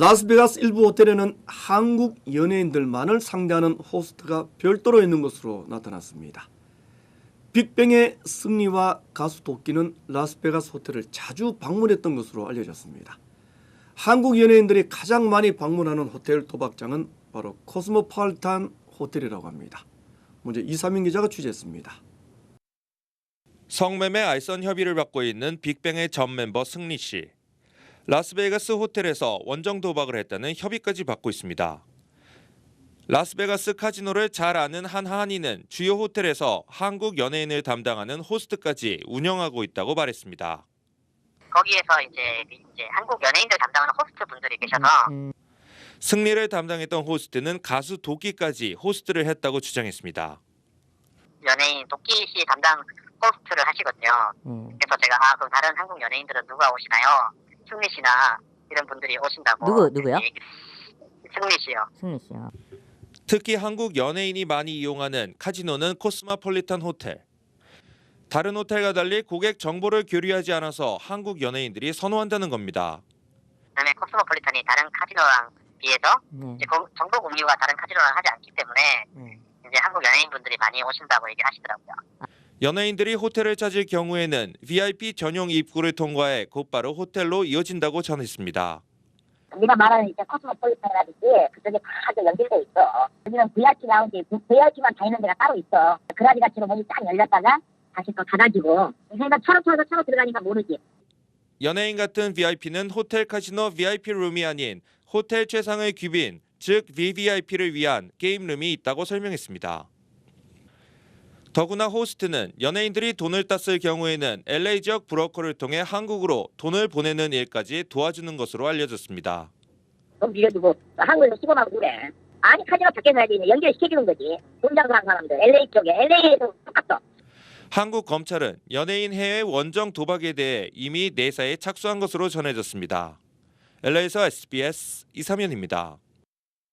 라스베가스 일부 호텔에는 한국 연예인들만을 상대하는 호스트가 별도로 있는 것으로 나타났습니다. 빅뱅의 승리와 가수 도끼는 라스베가스 호텔을 자주 방문했던 것으로 알려졌습니다. 한국 연예인들이 가장 많이 방문하는 호텔 도박장은 바로 코스모폴리탄 호텔이라고 합니다. 먼저 이사민 기자가 취재했습니다. 성매매 알선 협의를 받고 있는 빅뱅의 전 멤버 승리 씨. 라스베가스 호텔에서 원정 도박을 했다는 협의까지 받고 있습니다. 라스베가스 카지노를 잘 아는 한 한인은 주요 호텔에서 한국 연예인을 담당하는 호스트까지 운영하고 있다고 말했습니다. 거기에서 이제 이제 한국 연예인들 담당하는 호스트 분들이 계셔서 승리를 담당했던 호스트는 가수 도끼까지 호스트를 했다고 주장했습니다. 연예인 도끼 씨 담당 호스트를 하시거든요. 음. 그래서 제가 아 그럼 다른 한국 연예인들은 누가 오시나요? 승리 씨나 이런 분들이 오신다고. 누구, 누구요? 얘기- 승리 씨요. 승리 씨요. 특히 한국 연예인이 많이 이용하는 카지노는 코스모폴리탄 호텔. 다른 호텔과 달리 고객 정보를 교류하지 않아서 한국 연예인들이 선호한다는 겁니다. 그다음에 코스모폴리탄이 다른 카지노랑 비해서 네. 이제 공- 정보 공유가 다른 카지노랑 하지 않기 때문에 네. 이제 한국 연예인 분들이 많이 오신다고 얘기를 하시더라고요. 연예인들이 호텔을 찾을 경우에는 VIP 전용 입구를 통과해 곧바로 호텔로 이어진다고 전했습니다. 우리가 말하는 이제 코스모폴리탄이라든지 그쪽에 다 이제 연결돼 있어. 여기는 VIP 라운지, VIP만 다니는 데가 따로 있어. 그라지 같이로 문이 딱 열렸다가 다시 또 닫아지고. 그러니까 차로 타서 차로 들어가니까 모르지. 연예인 같은 VIP는 호텔 카지노 VIP 룸이 아닌 호텔 최상의 귀빈, 즉 VVIP를 위한 게임 룸이 있다고 설명했습니다. 더구나 호스트는 연예인들이 돈을 땄을 경우에는 LA 지역 브로커를 통해 한국으로 돈을 보내는 일까지 도와주는 것으로 알려졌습니다. 돈 빌려주고 한국에서 시범하고 그래. 아니 카지노 밖에서 해야지 연결시켜주는 거지. 돈 장사하는 사람들 LA 쪽에 LA에도 똑같어. 한국 검찰은 연예인 해외 원정 도박에 대해 이미 내사에 착수한 것으로 전해졌습니다. LA에서 SBS 이사면입니다.